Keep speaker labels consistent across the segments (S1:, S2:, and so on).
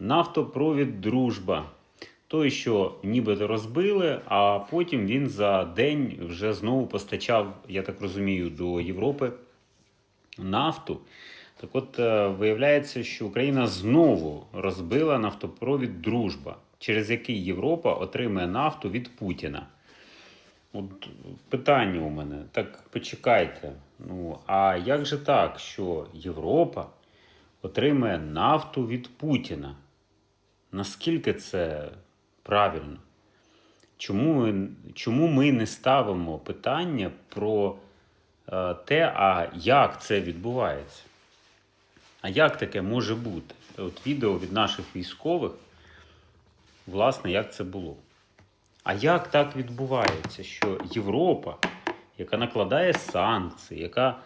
S1: нафтопровід Дружба. Той, що нібито розбили, а потім він за день вже знову постачав, я так розумію, до Європи нафту. Так от, е, виявляється, що Україна знову розбила нафтопровід Дружба, через який Європа отримує нафту від Путіна. От питання у мене, так почекайте. Ну, а як же так, що Європа отримує нафту від Путіна? Наскільки це правильно? Чому чому ми не ставимо питання про е, те, а як це відбувається? А як таке може бути? От відео від наших військових, власне, як це було. А як так відбувається, що Європа, яка накладає санкції, яка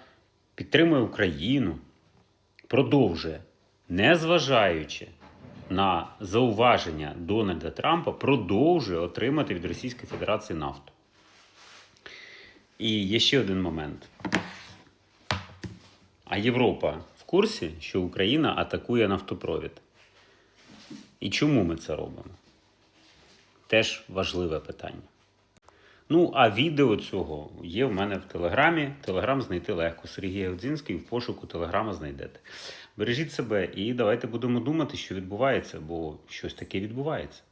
S1: підтримує Україну, продовжує, незважаючи на зауваження Дональда Трампа, продовжує отримати від Російської Федерації нафту. І є ще один момент. А Європа в курсі, що Україна атакує нафтопровід. І чому ми це робимо? Теж важливе питання. Ну, а відео цього є в мене в Телеграмі. Телеграм знайти легко. Сергій Годзінський в пошуку Телеграма знайдете. Бережіть себе і давайте будемо думати, що відбувається, бо щось таке відбувається.